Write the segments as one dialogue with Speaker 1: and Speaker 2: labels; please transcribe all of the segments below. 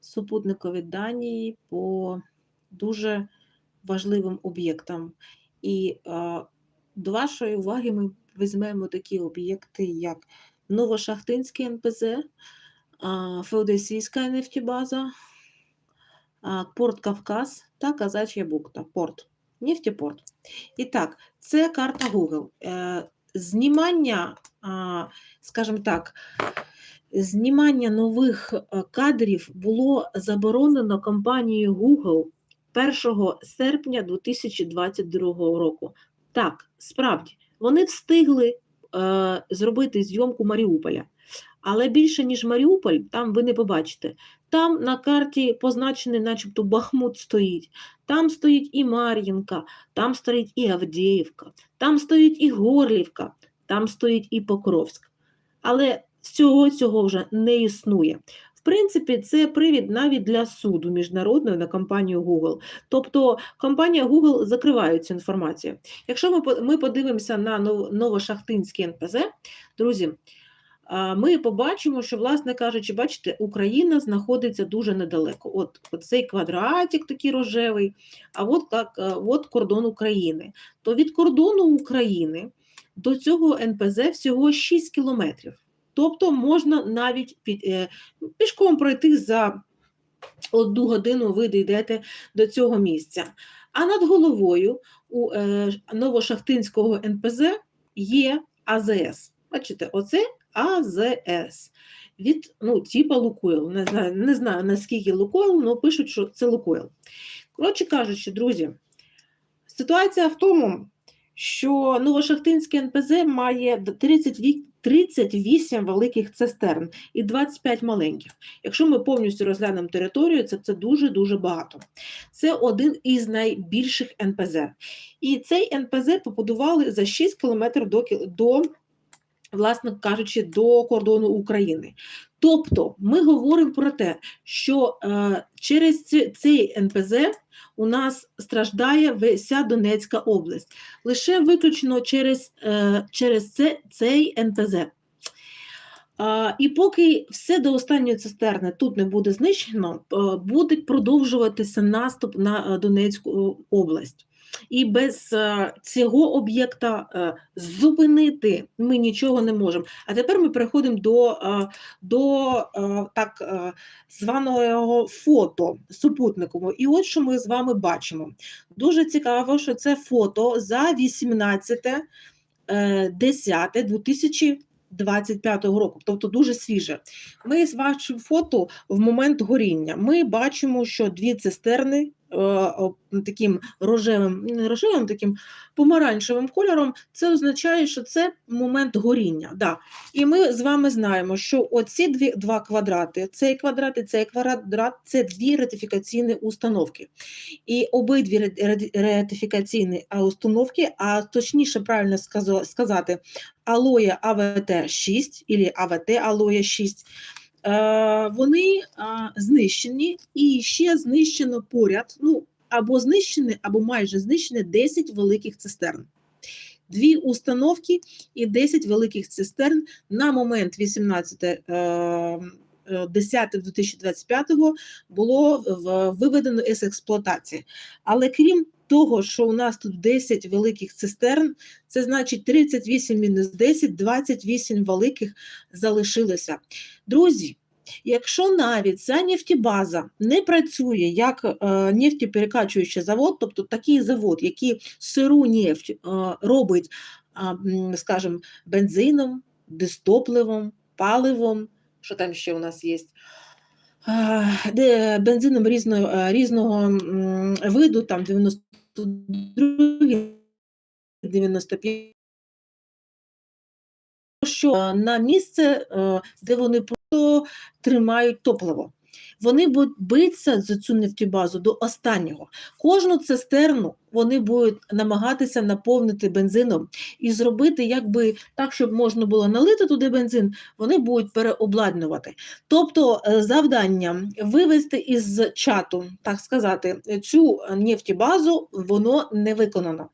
Speaker 1: супутникові дані по дуже важливим об'єктам. І е, до вашої уваги ми візьмемо такі об'єкти, як Новошахтинський НПЗ, а, Феодосійська нефтебаза, а, Порт Кавказ та Казачья бухта. Порт. Нефтепорт. І так, це карта Google. Е, Знімання, скажімо так, знімання нових е, кадрів було заборонено компанією Google 1 серпня 2022 року. Так, справді, вони встигли е, зробити зйомку Маріуполя. Але більше, ніж Маріуполь, там ви не побачите. Там на карті позначений, начебто, Бахмут стоїть, там стоїть і Мар'їнка, там стоїть і Авдіївка, там стоїть і Горлівка, там стоїть і Покровськ. Але всього цього вже не існує. В принципі, це привід навіть для суду міжнародного на компанію Google. Тобто компанія Google закриває цю інформацію. Якщо ми, подивимося на Нов- Новошахтинський НПЗ, друзі, ми побачимо, що, власне кажучи, бачите, Україна знаходиться дуже недалеко. От, цей квадратик такий рожевий, а от, як, е, от кордон України. То від кордону України до цього НПЗ всього 6 кілометрів. Тобто можна навіть під, е, пішком пройти за одну годину ви дійдете до цього місця. А над головою у е, Новошахтинського НПЗ є АЗС. Бачите, оце АЗС. Від, ну, типа Лукойл. Не знаю, не знаю наскільки Лукойл, але пишуть, що це Лукойл. Коротше кажучи, друзі, ситуація в тому, що Новошахтинське НПЗ має 30 вік- 38 великих цистерн і 25 маленьких. Якщо ми повністю розглянемо територію, це, це дуже-дуже багато. Це один із найбільших НПЗ. І цей НПЗ побудували за 6 кілометрів до, до власне кажучи, до кордону України. Тобто ми говоримо про те, що е, через цей НПЗ у нас страждає вся Донецька область, лише виключно через, е, через це, цей НПЗ. А, і поки все до останньої цистерни тут не буде знищено, е, буде продовжуватися наступ на е, Донецьку е, область. І без е, цього об'єкта е, зупинити ми нічого не можемо. А тепер ми переходимо до, е, до так званого фото супутникового. І от що ми з вами бачимо. Дуже цікаво, що це фото за 18 е, 10 2025 року, тобто дуже свіже. Ми бачимо фото в момент горіння. Ми бачимо, що дві цистерни таким рожевим, не рожевим, таким помаранчевим кольором. Це означає, що це момент горіння. Да. І ми з вами знаємо, що оці дві, два квадрати, цей квадрат і цей квадрат це дві ратифікаційні установки. І обидві ратифікаційні установки, а точніше правильно сказати, Алоя АВТ 6 або АВТ Алоя 6, е, вони знищені і ще знищено поряд, ну, або знищені, або майже знищені 10 великих цистерн. Дві установки і 10 великих цистерн на момент 18 е, е, 10 2025 було виведено із експлуатації. Але крім того, що у нас тут 10 великих цистерн, це значить 38 мінус 10, 28 великих залишилося. Друзі, якщо навіть ця нефтебаза не працює як е, нефтеперекачуючий завод, тобто такий завод, який сиру нефть е, робить, м, скажімо, бензином, дистопливом, паливом, що там ще у нас є? Бензином різного, е, різного м, виду, там 92, 95, що на місце, е, де вони просто тримають топливо. Вони будуть битися за цю нефтебазу до останнього. Кожну цистерну вони будуть намагатися наповнити бензином і зробити якби так, щоб можна було налити туди бензин, вони будуть переобладнувати. Тобто е, завдання вивести із чату, так сказати, цю нефтебазу, воно не виконано.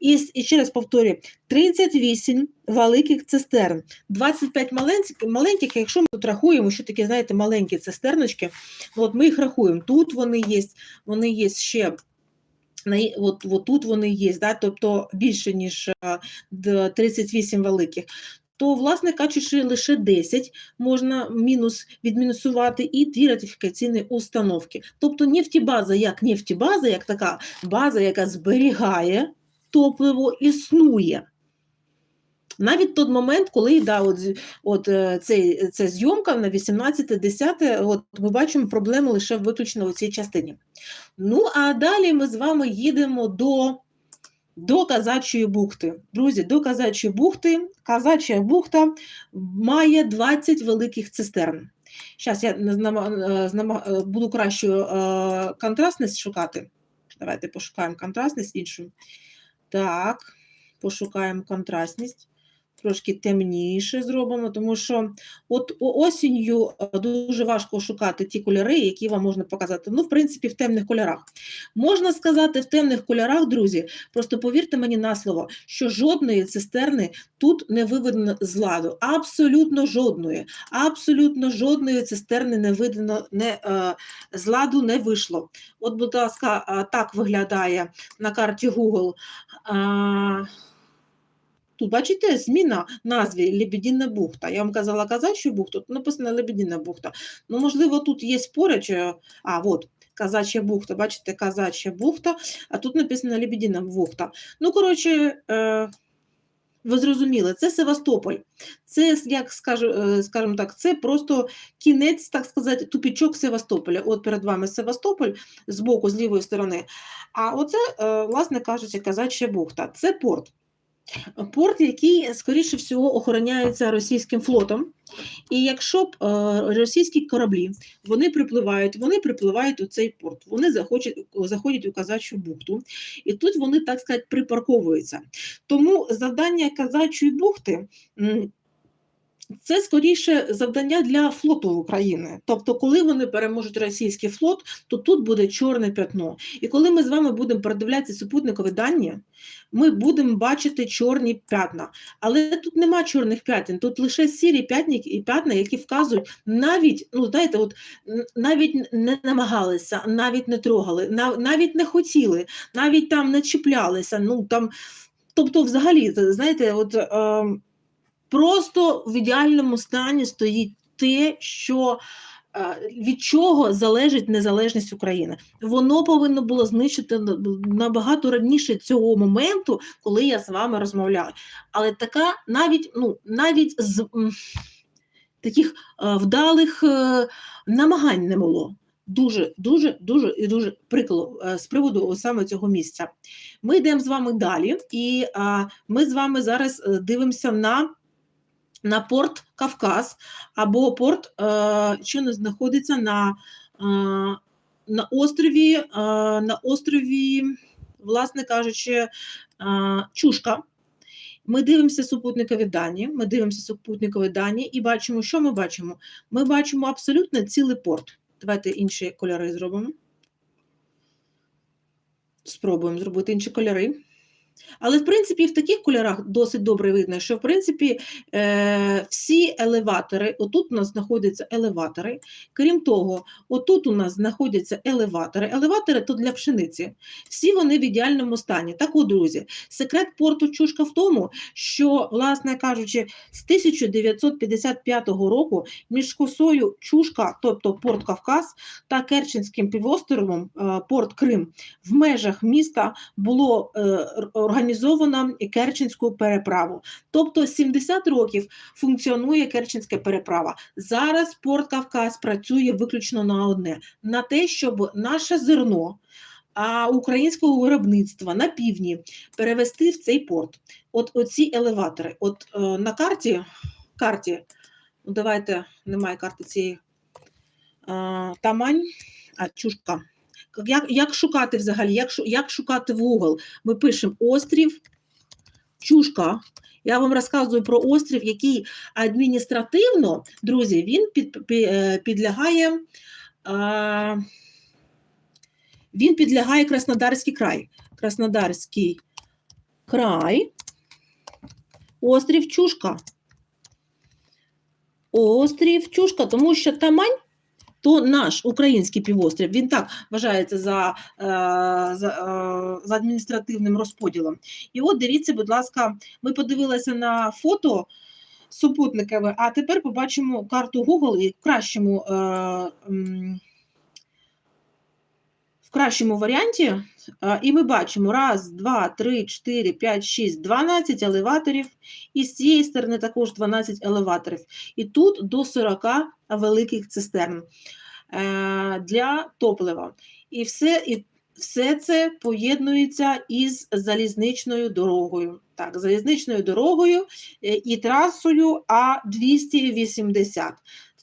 Speaker 1: І, і ще раз повторюю: 38 великих цистерн, 25 маленьких, маленьких, якщо ми тут рахуємо, що такі, знаєте, маленькі цистерночки, от ми їх рахуємо. Тут вони є, вони є ще. От, от тут вони є, да? тобто більше, ніж 38 великих. То, власне кажучи, лише 10 можна мінус відмінусувати і дві ратифікаційні установки. Тобто нефтібаза як нефтібаза, як така база, яка зберігає топливо, існує. Навіть той момент, коли да, от, от, е, цей, ця зйомка на 18-10, от ми бачимо проблему лише виключно у цій частині. Ну, а далі ми з вами їдемо до, до Казачої бухти. Друзі, до Казачої бухти. Казача бухта має 20 великих цистерн. Зараз я е, е, буду кращу контрастність шукати. Давайте пошукаємо контрастність іншу. Так, пошукаємо контрастність. Трошки темніше зробимо, тому що от осінню е, дуже важко шукати ті кольори, які вам можна показати. Ну, в принципі, в темних кольорах. Можна сказати, в темних кольорах, друзі, просто повірте мені на слово, що жодної цистерни тут не виведено з ладу. Абсолютно жодної. Абсолютно жодної цистерни не видано, не, е, з ладу не вийшло. От, будь ласка, так виглядає на карті Google. Тут бачите, зміна назві Лебедіна бухта. Я вам казала казачу бухту, тут написано Лебедіна бухта. Ну, можливо, тут є поруч, а, от, казача бухта, бачите, казача бухта, а тут написано Лебедіна бухта. Ну, коротше, е, ви зрозуміли, це Севастополь. Це, як скажу, е, скажімо так, це просто кінець, так сказати, тупічок Севастополя. От перед вами Севастополь з боку, з лівої сторони. А оце, е, власне кажучи, казача бухта. Це порт. Порт, який, скоріше всього, охороняється російським флотом. І якщо б е, російські кораблі вони припливають, вони припливають у цей порт, вони заходять, заходять у казачу бухту, і тут вони, так сказати, припарковуються. Тому завдання казачої бухти. Це скоріше завдання для флоту України. Тобто, коли вони переможуть російський флот, то тут буде чорне пятно. І коли ми з вами будемо передивлятися супутникові дані, ми будемо бачити чорні п'ятна. Але тут нема чорних п'ятен, тут лише сірі п'ятна, п'ятна, які вказують навіть, ну знаєте, от навіть не намагалися, навіть не трогали, нав- навіть не хотіли, навіть там не чіплялися. Ну там, тобто, взагалі, знаєте, от. Е, просто в ідеальному стані стоїть те, що е, від чого залежить незалежність України. Воно повинно було знищити набагато раніше цього моменту, коли я з вами розмовляла. Але така навіть, ну, навіть з таких е, вдалих е, намагань не було. Дуже, дуже, дуже і дуже прикро е, з приводу саме цього місця. Ми йдемо з вами далі, і ми з вами зараз дивимося на на порт Кавказ або порт, е, що не знаходиться на, е, на острові, е, на острові, власне кажучи, Чушка. Ми дивимося супутникові дані, ми дивимося супутникові дані і бачимо, що ми бачимо? Ми бачимо абсолютно цілий порт. Давайте інші кольори зробимо. Спробуємо зробити інші кольори. Але, в принципі, в таких кольорах досить добре видно, що в принципі е, всі елеватори, отут у нас знаходяться елеватори. Крім того, отут у нас знаходяться елеватори. Елеватори то для пшениці. Всі вони в ідеальному стані. Так от, друзі, секрет порту Чушка в тому, що, власне кажучи, з 1955 року між косою Чушка, тобто порт Кавказ, та Керченським півостровом е, порт Крим в межах міста було е, організовано Керченську переправу. Тобто 70 років функціонує Керченська переправа. Зараз порт Кавказ працює виключно на одне: на те, щоб наше зерно. А українського виробництва на півдні перевести в цей порт. От оці елеватори. От е, на карті, карті, ну давайте немає карти цієї е, Тамань, а чушка. Як, як шукати взагалі? Як, як шукати в Google? Ми пишемо острів Чушка. Я вам розказую про острів, який адміністративно, друзі, він під, пі- е, підлягає. А, він підлягає Краснодарський край. Краснодарський край, острів Чушка. Острів Чушка, тому що Тамань то наш український півострів, він так вважається за, е, за, е, за адміністративним розподілом. І от дивіться, будь ласка, ми подивилися на фото супутникове, а тепер побачимо карту Google і кращому, е, в кращому варіанті. е, І ми бачимо раз, два, три, чотири, п'ять, шість, 12 елеваторів. І з цієї сторони також 12 елеваторів. І тут до 40 великих цистерн е, для топлива. І все, і все це поєднується із залізничною дорогою. Так, залізничною дорогою е, і трасою А280.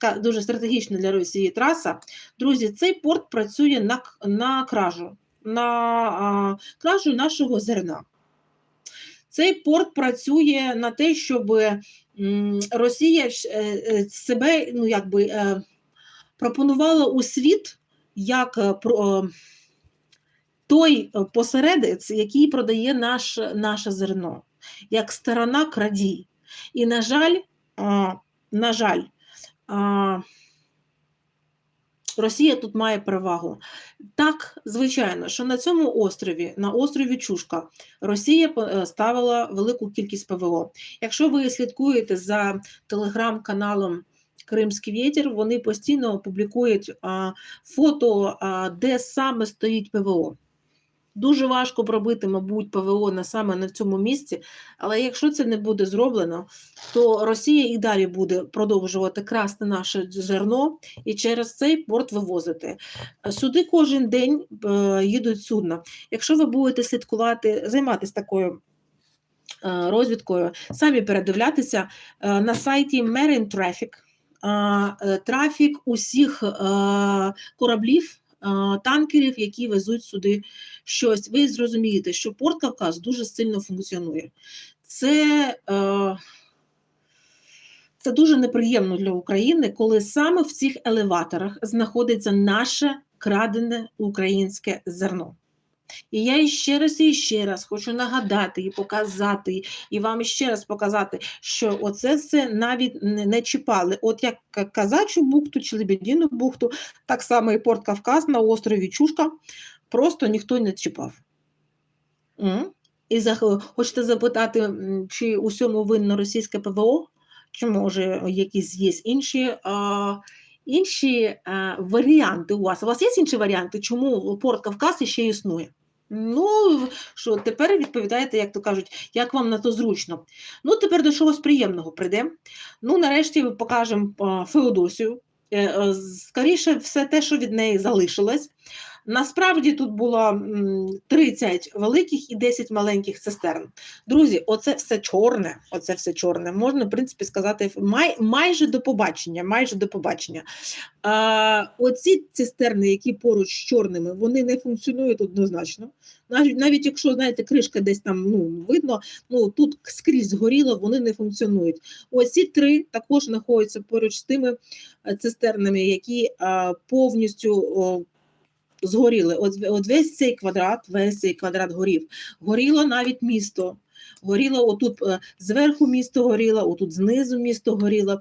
Speaker 1: Така дуже стратегічна для Росії траса. Друзі, цей порт працює на, на кражу, на а, кражу нашого зерна. Цей порт працює на те, щоб Росія е, е, себе ну, якби, е, пропонувала у світ як той посередець, який продає наш, наше зерно, як сторона крадій. І, на жаль, на жаль, Росія тут має перевагу. Так, звичайно, що на цьому острові, на острові Чушка, Росія е, ставила велику кількість ПВО. Якщо ви слідкуєте за телеграм-каналом Кримський вітер, вони постійно публікують фото, де саме стоїть ПВО. Дуже важко пробити, мабуть, ПВО на саме на цьому місці, але якщо це не буде зроблено, то Росія і далі буде продовжувати красти наше зерно і через цей порт вивозити. Сюди кожен день е, їдуть судна. Якщо ви будете слідкувати, займатися такою е, розвідкою, самі передивлятися е, на сайті Marine Traffic, трафік усіх кораблів. Танкерів, які везуть сюди щось, ви зрозумієте, що порт Кавказ дуже сильно функціонує. Це, е, це дуже неприємно для України, коли саме в цих елеваторах знаходиться наше крадене українське зерно. І я іще раз і ще раз хочу нагадати і показати, і вам іще раз показати, що оце все навіть не, чіпали. От як Казачу бухту чи Лебедіну бухту, так само і порт Кавказ на острові Чушка, просто ніхто не чіпав. І хочете запитати, чи у всьому винно російське ПВО, чи може якісь є інші, а, інші а, варіанти у вас? У вас є інші варіанти, чому порт Кавказ ще існує? Ну, що тепер відповідаєте, як то кажуть, як вам на то зручно. Ну, тепер до чогось приємного прийдемо. Ну, нарешті покажемо Феодосію. Е, е, Скоріше, все те, що від неї залишилось. Насправді тут було м, 30 великих і 10 маленьких цистерн. Друзі, оце все чорне. Оце все чорне. Можна, в принципі, сказати, май, майже до побачення. Майже до побачення. А, оці цистерни, які поруч з чорними, вони не функціонують однозначно. Навіть, навіть якщо, знаєте, кришка десь там ну, видно, ну тут скрізь згоріло, вони не функціонують. Оці три також знаходяться поруч з тими е, цистернами, які а, повністю. О, згоріли. От, от весь цей квадрат, весь цей квадрат горів. Горіло навіть місто. Горіло отут е, зверху місто горіло, отут знизу місто горіло.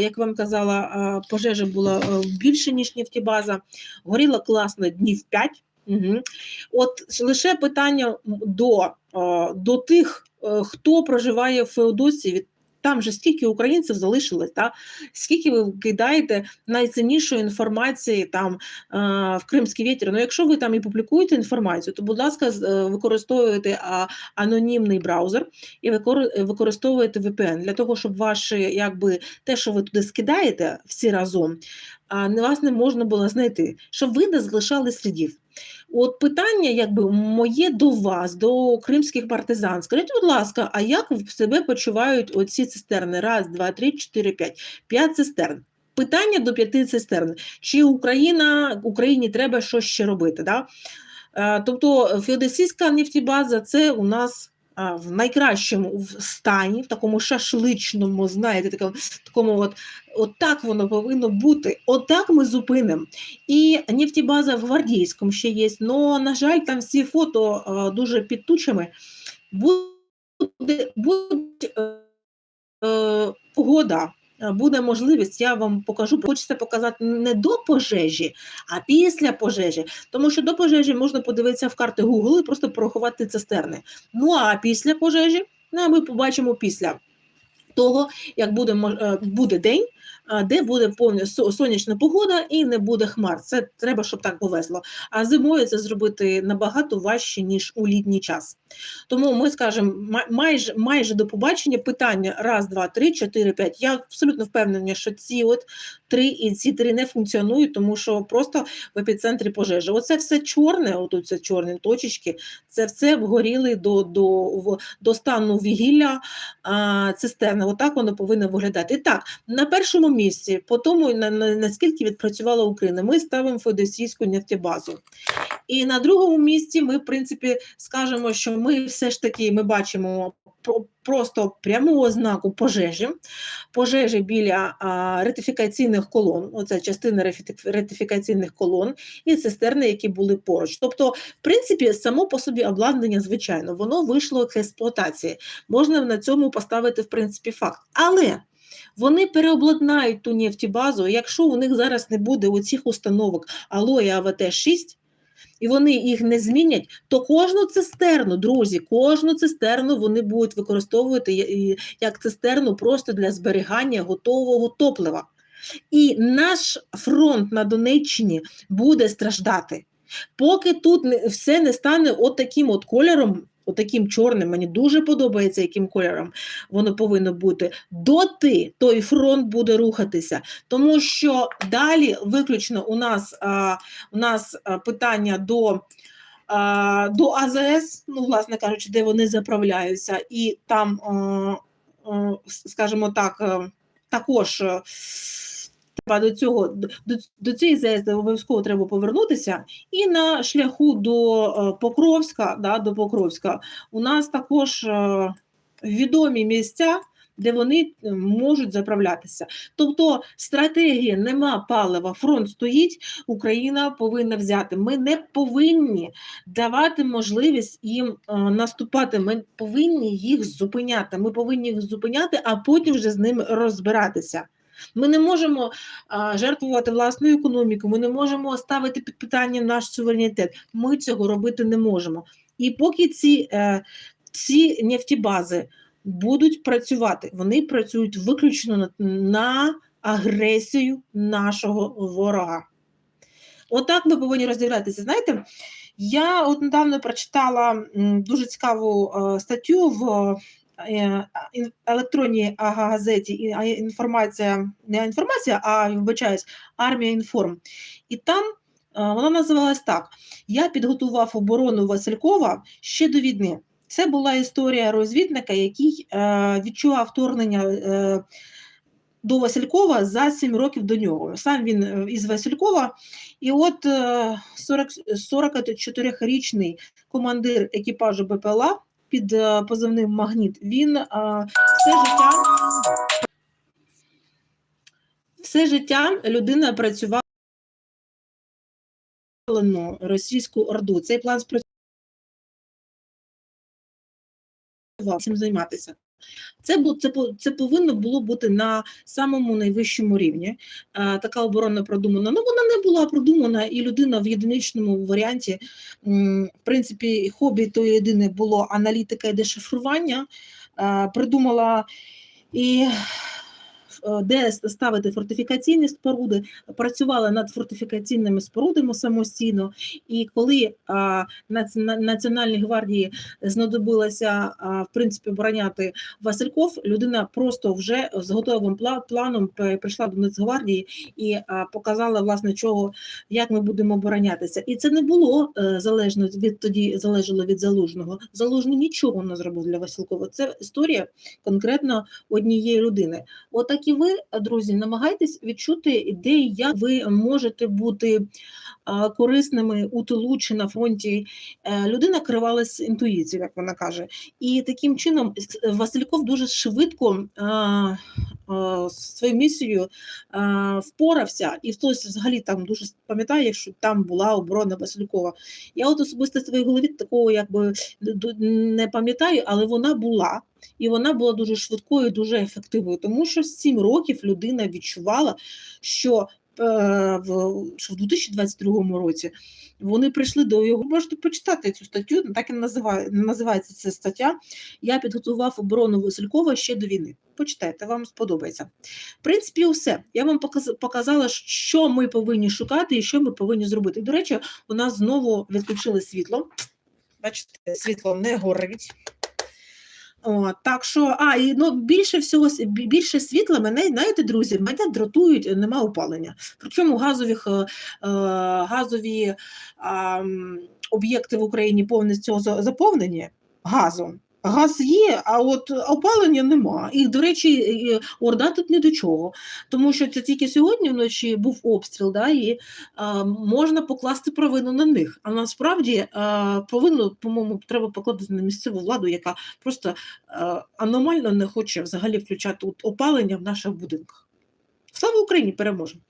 Speaker 1: Як вам казала, пожежа була е, більше, ніж нефтебаза. Горіло класно днів 5. Угу. От лише питання до, е, до тих, хто проживає в Феодосії, там же скільки українців залишилось, та? скільки ви кидаєте найціннішої інформації там е, в Кримський вітер. Ну, якщо ви там і публікуєте інформацію, то, будь ласка, е, використовуйте анонімний браузер і викор- використовуєте VPN для того, щоб ваше якби, те, що ви туди скидаєте всі разом, вас не можна було знайти, щоб ви не залишали слідів. От питання, якби моє до вас, до кримських партизан. Скажіть, будь ласка, а як себе почувають оці цистерни? Раз, два, три, чотири, п'ять. П'ять цистерн. Питання до п'яти цистерн. Чи Україна, Україні треба щось ще робити? Да? Е, Тобто феодосійська нефтебаза це у нас в найкращому стані, в такому шашличному, знаєте, такому, такому от, от так воно повинно бути. От ми зупинимо. І нефтібаза в Гвардійському ще є, але, на жаль, там всі фото дуже під тучами. Буде буде, е, е, погода, буде можливість, я вам покажу. Хочеться показати не до пожежі, а після пожежі. Тому що до пожежі можна подивитися в карти Google і просто порахувати цистерни. Ну а після пожежі ну, ми побачимо після того, як буде, е, буде день, де буде повна сонячна погода і не буде хмар. Це треба, щоб так повезло. А зимою це зробити набагато важче, ніж у літній час. Тому ми скажемо майже, майже до побачення питання раз, два, три, чотири, п'ять. Я абсолютно впевнена, що ці от три і ці три не функціонують, тому що просто в епіцентрі пожежі. Оце все чорне, отут це чорні точечки, це все вгоріли до, до, до стану вігілля а, цистерни. Отак воно повинно виглядати. І так, на першому місці, по тому, на, на, наскільки відпрацювала Україна, ми ставимо Феодосійську нефтебазу. І на другому місці ми, в принципі, скажемо, що ми все ж таки ми бачимо про- просто пряму ознаку пожежі, пожежі біля а, ретифікаційних колон, оце частина ретифікаційних колон, і цистерни, які були поруч. Тобто, в принципі, само по собі обладнання, звичайно, воно вийшло з експлуатації. Можна на цьому поставити, в принципі, факт. Але вони переобладнають ту нефтібазу, якщо у них зараз не буде оцих установок АЛО і АВТ-6, і вони їх не змінять, то кожну цистерну, друзі, кожну цистерну вони будуть використовувати як цистерну просто для зберігання готового топлива. І наш фронт на Донеччині буде страждати. Поки тут все не стане от таким от кольором, от таким чорним, мені дуже подобається, яким кольором воно повинно бути. Доти той фронт буде рухатися, тому що далі виключно у нас, а, у нас питання до. а, До АЗС, ну, власне кажучи, де вони заправляються, і там, а, а, скажімо так, також треба до цього до, до цієї ЗС обов'язково треба повернутися. І на шляху до е, Покровська, да, до Покровська, у нас також е, відомі місця, де вони е, можуть заправлятися. Тобто стратегія нема палива, фронт стоїть, Україна повинна взяти. Ми не повинні давати можливість їм наступати. Ми повинні їх зупиняти. Ми повинні їх зупиняти, а потім вже з ними розбиратися. Ми не можемо а, жертвувати власною економікою, ми не можемо ставити під питання наш суверенітет. Ми цього робити не можемо. І поки ці, е, ці нефтібази будуть працювати, вони працюють виключно на, на агресію нашого ворога. Отак ми повинні розділятися. Знаєте, я от недавно прочитала дуже цікаву е, статтю в електронній а, газеті інформація, не інформація, а вибачаюсь, армія інформ. І там е, вона називалась так: Я підготував оборону Василькова ще до війни. Це була історія розвідника, який е, відчував вторгнення. Е, до Василькова за 7 років до нього. Сам він е, із Василькова, і от е, 40, 44-річний командир екіпажу БПЛА під е, позивним Магніт, він е, все життя все життя людина працювала російську орду. Цей план спрацював цим займатися. Це, це, це повинно було бути на самому найвищому рівні. А, така оборона продумана. Ну, вона не була продумана, і людина в єдиничному варіанті, в принципі, хобі тої єдине було аналітика і дешифрування. А, придумала і де ставити фортифікаційні споруди, працювала над фортифікаційними спорудами самостійно. І коли на- Національній гвардії знадобилося в принципі обороняти Васильков, людина просто вже з готовим планом прийшла до Нацгвардії і показала власне чого, як ми будемо оборонятися. І це не було е, залежно від тоді, залежало від залужного. Залужний нічого не зробив для Василькова. Це історія конкретно однієї людини. Отак і ви, друзі, намагайтесь відчути ідеї, як ви можете бути корисними у тилу чи на фронті. Е, Людина керувалась інтуїцією, як вона каже. І таким чином Васильков дуже швидко своєю місією впорався, і хтось взагалі там дуже пам'ятає, якщо там була оборона Василькова. Я от особисто в своїй голові такого якби не пам'ятаю, але вона була. І вона була дуже швидкою, дуже ефективною, тому що з 7 років людина відчувала, що е, що в 2022 році вони прийшли до його. Можете почитати цю статтю, так і називає, називається ця стаття. Я підготував оборону Василькова ще до війни. Почитайте, вам сподобається. В принципі, все. Я вам показала, що ми повинні шукати і що ми повинні зробити. До речі, у нас знову відключили світло. Бачите, світло не горить. О, так що, а, і ну, більше всього, більше світла мене, знаєте, друзі, мене дратують, е, нема опалення. Причому газових, е, е, газові е, об'єкти в Україні повністю за- заповнені газом. Газ є, а от опалення нема. І, до речі, Орда тут ні до чого. Тому що це тільки сьогодні вночі був обстріл, да, і а, можна покласти провину на них. А насправді а, провину, по-моєму, треба покладати на місцеву владу, яка просто е, аномально не хоче взагалі включати опалення в наших будинках. Слава Україні! Переможемо!